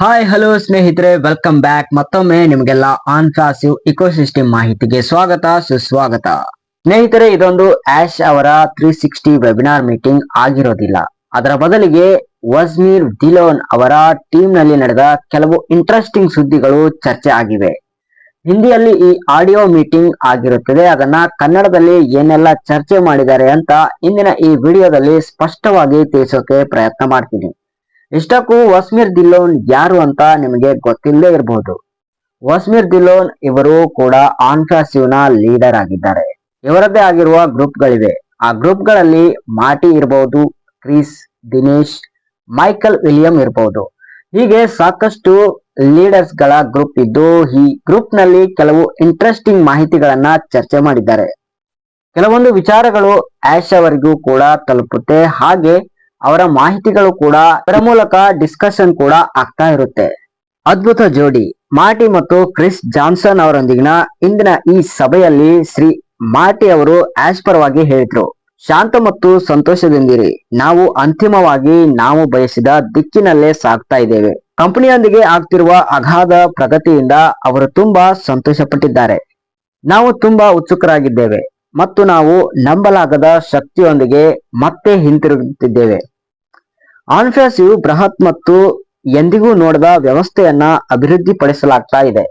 Hi hello ಸ್ನೇಹಿತರೆ. Welcome back ಮತ್ತೊಮ್ಮೆ ನಿಮಗೆಲ್ಲ ಆನ್ಫಾಸಿವ್ ಇಕೋಸಿಸ್ಟಮ್ ಮಾಹಿತಿಗೆ ಸ್ವಾಗತ, ಸುಸ್ವಾಗತ. ಸ್ನೇಹಿತರೆ, ಇದೊಂದು ಆಶ್ ಅವರ ತ್ರೀ ಸಿಕ್ಸ್ಟಿ ವೆಬಿನಾರ್ ಮೀಟಿಂಗ್ ಆಗಿರೋದಿಲ್ಲ. ಅದರ ಬದಲಿಗೆ ವಜ್ಮೀರ್ ದಿಲೋನ್ ಅವರ ಟೀಮ್ನಲ್ಲಿ ನಡೆದ ಕೆಲವು ಇಂಟ್ರೆಸ್ಟಿಂಗ್ ಸುದ್ದಿಗಳು ಚರ್ಚೆ ಆಗಿವೆ. ಹಿಂದಿಯಲ್ಲಿ ಈ ಆಡಿಯೋ ಮೀಟಿಂಗ್ ಆಗಿರುತ್ತದೆ. ಅದನ್ನ ಕನ್ನಡದಲ್ಲಿ ಏನೆಲ್ಲ ಚರ್ಚೆ ಮಾಡಿದ್ದಾರೆ ಅಂತ ಇಂದಿನ ಈ ವಿಡಿಯೋದಲ್ಲಿ ಸ್ಪಷ್ಟವಾಗಿ ತಿಳಿಸೋಕೆ ಪ್ರಯತ್ನ ಮಾಡ್ತೀನಿ. ಇಷ್ಟಕ್ಕೂ ವಸ್ಮೀರ್ ದಿಲ್ಲೋನ್ ಯಾರು ಅಂತ ನಿಮಗೆ ಗೊತ್ತಿಲ್ಲದೆ ಇರಬಹುದು ವಸ್ಮೀರ್ ದಿಲ್ಲೋನ್ ಇವರು ಕೂಡ ಆನ್ಫಾಸಿವ್ನ ಲೀಡರ್ ಆಗಿದ್ದಾರೆ. ಇವರದ್ದೇ ಆಗಿರುವ ಗ್ರೂಪ್ಗಳಿವೆ ಆ ಗ್ರೂಪ್ಗಳಲ್ಲಿ ಮಾಟಿ ಇರಬಹುದು ಕ್ರಿಸ್, ದಿನೇಶ್, ಮೈಕಲ್ ವಿಲಿಯಂ ಇರಬಹುದು ಹೀಗೆ ಸಾಕಷ್ಟು ಲೀಡರ್ಸ್ಗಳ ಗ್ರೂಪ್ ಇದ್ದು, ಈ ಗ್ರೂಪ್ನಲ್ಲಿ ಕೆಲವು ಇಂಟ್ರೆಸ್ಟಿಂಗ್ ಮಾಹಿತಿಗಳನ್ನ ಚರ್ಚೆ ಮಾಡಿದ್ದಾರೆ. ಕೆಲವೊಂದು ವಿಚಾರಗಳು ಆಶ್ ಅವರಿಗೂ ಕೂಡ ತಲುಪುತ್ತೆ. ಹಾಗೆ ಅವರ ಮಾಹಿತಿಗಳು ಕೂಡ ಅದರ ಮೂಲಕ ಡಿಸ್ಕಷನ್ ಕೂಡ ಆಗ್ತಾ ಇರುತ್ತೆ. ಅದ್ಭುತ ಜೋಡಿ ಮಾರ್ಟಿ ಮತ್ತು ಕ್ರಿಸ್ ಜಾನ್ಸನ್ ಅವರೊಂದಿಗಿನ ಇಂದಿನ ಈ ಸಭೆಯಲ್ಲಿ ಶ್ರೀ ಮಾರ್ಟಿ ಅವರು ಆಸ್ಪರವಾಗಿ ಹೇಳಿದ್ರು. ಶಾಂತ ಮತ್ತು ಸಂತೋಷದಿಂದಿರಿ. ನಾವು ಅಂತಿಮವಾಗಿ ನಾವು ಬಯಸಿದ ದಿಕ್ಕಿನಲ್ಲೇ ಸಾಗ್ತಾ ಇದ್ದೇವೆ. ಕಂಪನಿಯೊಂದಿಗೆ ಆಗ್ತಿರುವ ಅಗಾಧ ಪ್ರಗತಿಯಿಂದ ಅವರು ತುಂಬಾ ಸಂತೋಷಪಟ್ಟಿದ್ದಾರೆ. ನಾವು ತುಂಬಾ ಉತ್ಸುಕರಾಗಿದ್ದೇವೆ. ಮತ್ತು ನಾವು ನಂಬಲಾಗದ ಶಕ್ತಿಯೊಂದಿಗೆ ಮತ್ತೆ ಹಿಂತಿರುಗುತ್ತಿದ್ದೇವೆ. ಆನ್ಫ್ಯಾಸಿಯು ಬೃಹತ್ ಮತ್ತು ಎಂದಿಗೂ ನೋಡದ ವ್ಯವಸ್ಥೆಯನ್ನ ಅಭಿವೃದ್ಧಿಪಡಿಸಲಾಗ್ತಾ ಇದೆ.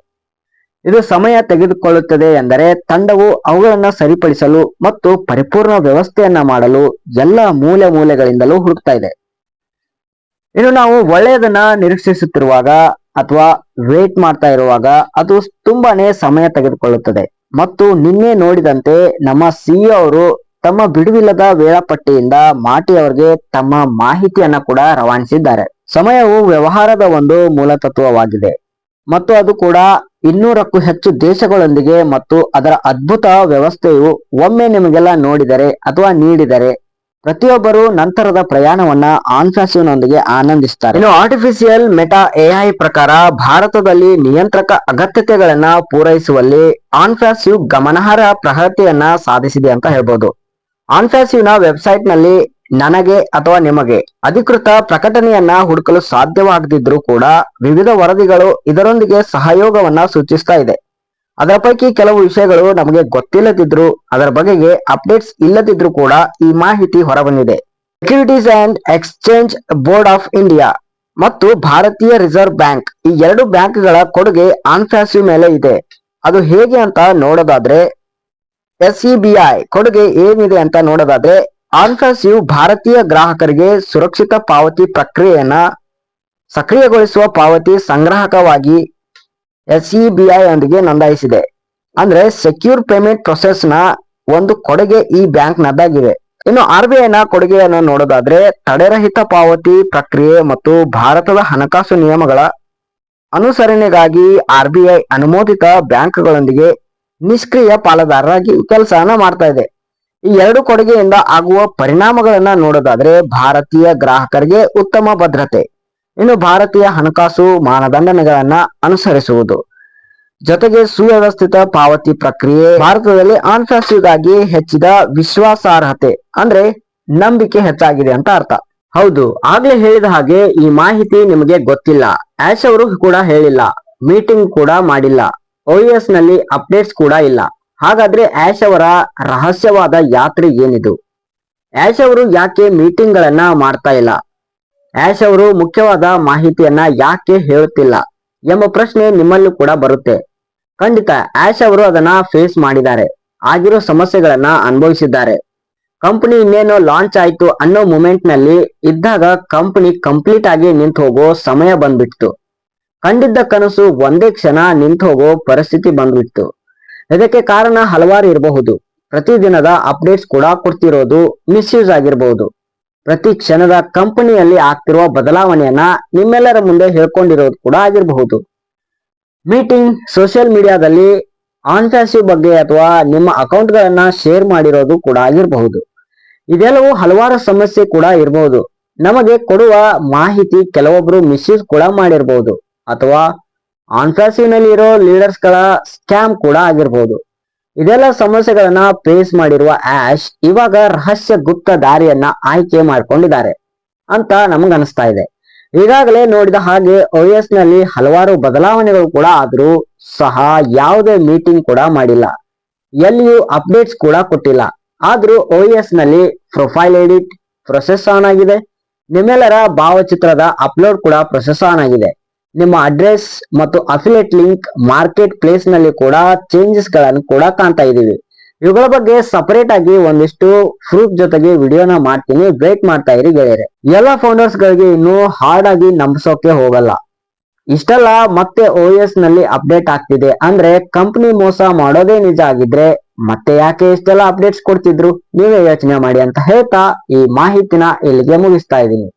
ಇದು ಸಮಯ ತೆಗೆದುಕೊಳ್ಳುತ್ತದೆ ಎಂದರೆ ತಂಡವು ಅವುಗಳನ್ನು ಸರಿಪಡಿಸಲು ಮತ್ತು ಪರಿಪೂರ್ಣ ವ್ಯವಸ್ಥೆಯನ್ನ ಮಾಡಲು ಎಲ್ಲ ಮೂಲೆ ಮೂಲೆಗಳಿಂದಲೂ ಹುಡುಕ್ತಾ ಇದೆ. ಇನ್ನು ನಾವು ಒಳ್ಳೆಯದನ್ನ ನಿರೀಕ್ಷಿಸುತ್ತಿರುವಾಗ ಅಥವಾ ವೇಟ್ ಮಾಡ್ತಾ ಇರುವಾಗ ಅದು ತುಂಬಾನೇ ಸಮಯ ತೆಗೆದುಕೊಳ್ಳುತ್ತದೆ. ಮತ್ತು ನಿನ್ನೆ ನೋಡಿದಂತೆ ನಮ್ಮ ಸಿ ಅವರು ತಮ್ಮ ಬಿಡುವಿಲ್ಲದ ವೇಳಾಪಟ್ಟಿಯಿಂದ ಮಾಟಿ ಅವರಿಗೆ ತಮ್ಮ ಮಾಹಿತಿಯನ್ನ ಕೂಡ ರವಾನಿಸಿದ್ದಾರೆ. ಸಮಯವು ವ್ಯವಹಾರದ ಒಂದು ಮೂಲತತ್ವವಾಗಿದೆ ಮತ್ತು ಅದು ಕೂಡ ಇನ್ನೂರಕ್ಕೂ ಹೆಚ್ಚು ದೇಶಗಳೊಂದಿಗೆ ಮತ್ತು ಅದರ ಅದ್ಭುತ ವ್ಯವಸ್ಥೆಯು ಒಮ್ಮೆ ನಿಮಗೆಲ್ಲ ನೋಡಿದರೆ ಅಥವಾ ನೀಡಿದರೆ ಪ್ರತಿಯೊಬ್ಬರು ನಂತರದ ಪ್ರಯಾಣವನ್ನ ಆನ್ಫಾಸಿವ್ನೊಂದಿಗೆ ಆನಂದಿಸ್ತಾರೆ. ಇನ್ನು ಆರ್ಟಿಫಿಷಿಯಲ್ ಮೆಟಾ ಎಐ ಪ್ರಕಾರ ಭಾರತದಲ್ಲಿ ನಿಯಂತ್ರಕ ಅಗತ್ಯತೆಗಳನ್ನ ಪೂರೈಸುವಲ್ಲಿ ಆನ್ಫಾಸಿವ್ ಗಮನಾರ್ಹ ಪ್ರಗತಿಯನ್ನ ಸಾಧಿಸಿದೆ ಅಂತ ಹೇಳ್ಬೋದು. ಆನ್ಫ್ಯಾಸಿವ್ನ ವೆಬ್ಸೈಟ್ನಲ್ಲಿ ನನಗೆ ಅಥವಾ ನಿಮಗೆ ಅಧಿಕೃತ ಪ್ರಕಟಣೆಯನ್ನ ಹುಡುಕಲು ಸಾಧ್ಯವಾಗದಿದ್ರೂ ಕೂಡ ವಿವಿಧ ವರದಿಗಳು ಇದರೊಂದಿಗೆ ಸಹಯೋಗವನ್ನ ಸೂಚಿಸ್ತಾ ಇದೆ. ಅದರ ಪೈಕಿ ಕೆಲವು ವಿಷಯಗಳು ನಮಗೆ ಗೊತ್ತಿಲ್ಲದಿದ್ರು, ಅದರ ಬಗೆಗೆ ಅಪ್ಡೇಟ್ಸ್ ಇಲ್ಲದಿದ್ರು ಕೂಡ ಈ ಮಾಹಿತಿ ಹೊರಬಂದಿದೆ. Securities and exchange board of India ಮತ್ತು ಭಾರತೀಯ ರಿಸರ್ವ್ ಬ್ಯಾಂಕ್ ಈ ಎರಡು ಬ್ಯಾಂಕ್ಗಳ ಕೊಡುಗೆ ಆನ್ಫ್ಯಾಸಿ ಮೇಲೆ ಇದೆ. ಅದು ಹೇಗೆ ಅಂತ ನೋಡೋದಾದ್ರೆ, ಎಸ್ಇಬಿಐ ಕೊಡುಗೆ ಏನಿದೆ ಅಂತ ನೋಡೋದಾದ್ರೆ ಆನ್ಫಾಸಿವ್ ಭಾರತೀಯ ಗ್ರಾಹಕರಿಗೆ ಸುರಕ್ಷಿತ ಪಾವತಿ ಪ್ರಕ್ರಿಯೆಯನ್ನ ಸಕ್ರಿಯಗೊಳಿಸುವ ಪಾವತಿ ಸಂಗ್ರಾಹಕವಾಗಿ ಎಸ್ಇಬಿಐ ಯೊಂದಿಗೆ ನೋಂದಾಯಿಸಿದೆ. ಅಂದ್ರೆ ಸೆಕ್ಯೂರ್ ಪೇಮೆಂಟ್ ಪ್ರೊಸೆಸ್ನ ಒಂದು ಕೊಡುಗೆ ಈ ಬ್ಯಾಂಕ್ ನದ್ದಾಗಿದೆ ಇನ್ನು ಆರ್ ಬಿ ನ ಕೊಡುಗೆಯನ್ನು ನೋಡೋದಾದ್ರೆ ತಡೆರಹಿತ ಪಾವತಿ ಪ್ರಕ್ರಿಯೆ ಮತ್ತು ಭಾರತದ ಹಣಕಾಸು ನಿಯಮಗಳ ಅನುಸರಣೆಗಾಗಿ ಆರ್ ಬಿ ಐ ಅನುಮೋದಿತ ಬ್ಯಾಂಕ್ಗಳೊಂದಿಗೆ ನಿಷ್ಕ್ರಿಯ ಪಾಲುದಾರರಾಗಿ ಕೆಲಸವನ್ನ ಮಾಡ್ತಾ ಇದೆ ಈ ಎರಡು ಕೊಡುಗೆಯಿಂದ ಆಗುವ ಪರಿಣಾಮಗಳನ್ನ ನೋಡೋದಾದ್ರೆ ಭಾರತೀಯ ಗ್ರಾಹಕರಿಗೆ ಉತ್ತಮ ಭದ್ರತೆ. ಇನ್ನು ಭಾರತೀಯ ಹಣಕಾಸು ಮಾನದಂಡಗಳನ್ನ ಅನುಸರಿಸುವುದು. ಜೊತೆಗೆ ಸುವ್ಯವಸ್ಥಿತ ಪಾವತಿ ಪ್ರಕ್ರಿಯೆ ಭಾರತದಲ್ಲಿ ಆನ್ಫಾಸಿವ್ಗಾಗಿ ಹೆಚ್ಚಿದ ವಿಶ್ವಾಸಾರ್ಹತೆ ಅಂದ್ರೆ ನಂಬಿಕೆ ಹೆಚ್ಚಾಗಿದೆ ಅಂತ ಅರ್ಥ. ಹೌದು, ಆಗ್ಲೇ ಹೇಳಿದ ಹಾಗೆ ಈ ಮಾಹಿತಿ ನಿಮಗೆ ಗೊತ್ತಿಲ್ಲ. ಆಶ್ ಅವರು ಕೂಡ ಹೇಳಿಲ್ಲ, ಮೀಟಿಂಗ್ ಕೂಡ ಮಾಡಿಲ್ಲ ಓಎಸ್ನಲ್ಲಿ ಅಪ್ಡೇಟ್ಸ್ ಕೂಡ ಇಲ್ಲ. ಹಾಗಾದ್ರೆ ಆಶ್ ಅವರ ರಹಸ್ಯವಾದ ಯಾತ್ರೆ ಏನಿದು? ಆಶ್ ಅವರು ಯಾಕೆ ಮೀಟಿಂಗ್ ಗಳನ್ನ ಮಾಡ್ತಾ ಇಲ್ಲ? ಆಶ್ ಅವರು ಮುಖ್ಯವಾದ ಮಾಹಿತಿಯನ್ನ ಯಾಕೆ ಹೇಳುತ್ತಿಲ್ಲ ಎಂಬ ಪ್ರಶ್ನೆ ನಿಮ್ಮಲ್ಲೂ ಕೂಡ ಬರುತ್ತೆ. ಖಂಡಿತ, ಆಶ್ ಅವರು ಅದನ್ನ ಫೇಸ್ ಮಾಡಿದ್ದಾರೆ. ಆಗಿರೋ ಸಮಸ್ಯೆಗಳನ್ನ ಅನುಭವಿಸಿದ್ದಾರೆ. ಕಂಪನಿ ಇನ್ನೇನು ಲಾಂಚ್ ಆಯ್ತು ಅನ್ನೋ ಮೂಮೆಂಟ್ನಲ್ಲಿ ಇದ್ದಾಗ ಕಂಪನಿ ಕಂಪ್ಲೀಟ್ ಆಗಿ ನಿಂತು ಹೋಗೋ ಸಮಯ ಬಂದ್ಬಿಡ್ತು ಕಂಡಿದ್ದ ಕನಸು ಒಂದೇ ಕ್ಷಣ ನಿಂತು ಹೋಗೋ ಪರಿಸ್ಥಿತಿ ಬಂದ್ಬಿಡ್ತು. ಇದಕ್ಕೆ ಕಾರಣ ಹಲವಾರು ಇರಬಹುದು. ಪ್ರತಿದಿನದ ಅಪ್ಡೇಟ್ಸ್ ಕೂಡ ಕೊಡ್ತಿರೋದು ಮಿಸ್ಯೂಸ್ ಆಗಿರಬಹುದು ಪ್ರತಿ ಕ್ಷಣದ ಕಂಪನಿಯಲ್ಲಿ ಆಗ್ತಿರುವ ಬದಲಾವಣೆಯನ್ನ ನಿಮ್ಮೆಲ್ಲರ ಮುಂದೆ ಹೇಳ್ಕೊಂಡಿರೋದು ಕೂಡ ಆಗಿರಬಹುದು. ಮೀಟಿಂಗ್ ಸೋಷಿಯಲ್ ಮೀಡಿಯಾದಲ್ಲಿ ಆನ್ಫಾಸಿವ್ ಬಗ್ಗೆ ಅಥವಾ ನಿಮ್ಮ ಅಕೌಂಟ್ ಗಳನ್ನ ಶೇರ್ ಮಾಡಿರೋದು ಕೂಡ ಆಗಿರಬಹುದು. ಇದೆಲ್ಲವೂ ಹಲವಾರು ಸಮಸ್ಯೆ ಕೂಡ ಇರಬಹುದು ನಮಗೆ ಕೊಡುವ ಮಾಹಿತಿ ಕೆಲವೊಬ್ರು ಮಿಸ್ಯೂಸ್ ಕೂಡ ಮಾಡಿರಬಹುದು ಅಥವಾ ಆನ್ಫಾಸಿವ್ನಲ್ಲಿ ಇರೋ ಲೀಡರ್ಸ್ಗಳ ಸ್ಕ್ಯಾಮ್ ಕೂಡ ಆಗಿರಬಹುದು ಇದೆಲ್ಲ ಸಮಸ್ಯೆಗಳನ್ನ ಫೇಸ್ ಮಾಡಿರುವ ಆಶ್ ಇವಾಗ ರಹಸ್ಯ ಗುಪ್ತ ದಾರಿಯನ್ನ ಆಯ್ಕೆ ಮಾಡ್ಕೊಂಡಿದ್ದಾರೆ ಅಂತ ನಮಗನಿಸ್ತಾ ಇದೆ. ಈಗಾಗಲೇ ನೋಡಿದ ಹಾಗೆ ಓಎಸ್ನಲ್ಲಿ ಹಲವಾರು ಬದಲಾವಣೆಗಳು ಕೂಡ ಆದ್ರೂ ಸಹ ಯಾವುದೇ ಮೀಟಿಂಗ್ ಕೂಡ ಮಾಡಿಲ್ಲ. ಎಲ್ಲಿಯೂ ಅಪ್ಡೇಟ್ಸ್ ಕೂಡ ಕೊಟ್ಟಿಲ್ಲ. ಆದ್ರೂ ಓಎಸ್ನಲ್ಲಿ ಪ್ರೊಫೈಲ್ ಎಡಿಟ್ ಪ್ರೊಸೆಸ್ ಆನ್ ಆಗಿದೆ. ನಿಮ್ಮೆಲ್ಲರ ಭಾವಚಿತ್ರದ ಅಪ್ಲೋಡ್ ಕೂಡ ಪ್ರೊಸೆಸ್ ಆನ್ ಆಗಿದೆ. ನಿಮ್ಮ ಅಡ್ರೆಸ್ ಮತ್ತು ಅಫಿಲೇಟ್ ಲಿಂಕ್ ಮಾರ್ಕೆಟ್ ಪ್ಲೇಸ್ನಲ್ಲಿ ಕೂಡ ಚೇಂಜಸ್ಗಳನ್ನು ಕೂಡ ಕಾಣ್ತಾ ಇದೀವಿ ಇವುಗಳ ಬಗ್ಗೆ ಸಪರೇಟ್ ಆಗಿ ಒಂದಿಷ್ಟು ಪ್ರೂಫ್ ಜೊತೆಗೆ ವಿಡಿಯೋನ ಮಾಡ್ತೀನಿ. ವೇಟ್ ಮಾಡ್ತಾ ಇರಿ ಗೆಳೆಯರೆ. ಎಲ್ಲ ಫೌಂಡರ್ಸ್ ಗಳಿಗೆ ಇನ್ನು ಹಾರ್ಡ್ ಆಗಿ ನಂಬಿಸೋಕೆ ಹೋಗಲ್ಲ. ಇಷ್ಟೆಲ್ಲ ಮತ್ತೆ OS ನಲ್ಲಿ ಅಪ್ಡೇಟ್ ಆಗ್ತಿದೆ. ಅಂದ್ರೆ ಕಂಪನಿ ಮೋಸ ಮಾಡೋದೇ ನಿಜ ಆಗಿದ್ರೆ ಮತ್ತೆ ಯಾಕೆ ಇಷ್ಟೆಲ್ಲ ಅಪ್ಡೇಟ್ಸ್ ಕೊಡ್ತಿದ್ರು? ನೀವೇ ಯೋಚನೆ ಮಾಡಿ ಅಂತ ಹೇಳ್ತಾ ಈ ಮಾಹಿತಿನ ಇಲ್ಲಿಗೆ ಮುಗಿಸ್ತಾ ಇದ್ದೀನಿ.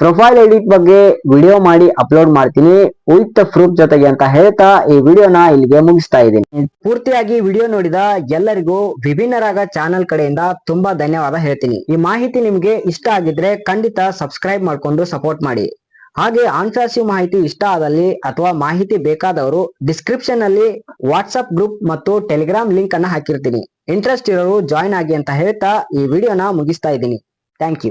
ಪ್ರೊಫೈಲ್ ಎಡಿಟ್ ಬಗ್ಗೆ ವಿಡಿಯೋ ಮಾಡಿ ಅಪ್ಲೋಡ್ ಮಾಡ್ತೀನಿ. ವಿತ್ ಪ್ರೂಫ್ ಜೊತೆಗೆ ಅಂತ ಹೇಳ್ತಾ ಈ ವಿಡಿಯೋನ ಇಲ್ಲಿಗೆ ಮುಗಿಸ್ತಾ ಇದ್ದೀನಿ. ಪೂರ್ತಿಯಾಗಿ ವಿಡಿಯೋ ನೋಡಿದ ಎಲ್ಲರಿಗೂ ವಿಭಿನ್ನರಾಗ ಚಾನೆಲ್ ಕಡೆಯಿಂದ ತುಂಬಾ ಧನ್ಯವಾದ ಹೇಳ್ತೀನಿ. ಈ ಮಾಹಿತಿ ನಿಮ್ಗೆ ಇಷ್ಟ ಆಗಿದ್ರೆ ಖಂಡಿತ ಸಬ್ಸ್ಕ್ರೈಬ್ ಮಾಡ್ಕೊಂಡು ಸಪೋರ್ಟ್ ಮಾಡಿ. ಹಾಗೆ ಆನ್ಫಾಸಿವ್ ಮಾಹಿತಿ ಇಷ್ಟ ಆದಲ್ಲಿ ಅಥವಾ ಮಾಹಿತಿ ಬೇಕಾದವರು ಡಿಸ್ಕ್ರಿಪ್ಷನ್ ಅಲ್ಲಿ ವಾಟ್ಸ್ಆಪ್ ಗ್ರೂಪ್ ಮತ್ತು ಟೆಲಿಗ್ರಾಮ್ ಲಿಂಕ್ ಅನ್ನ ಹಾಕಿರ್ತೀನಿ. ಇಂಟ್ರೆಸ್ಟ್ ಇರೋರು ಜಾಯಿನ್ ಆಗಿ ಅಂತ ಹೇಳ್ತಾ ಈ ವಿಡಿಯೋನ ಮುಗಿಸ್ತಾ ಇದ್ದೀನಿ. Thank you.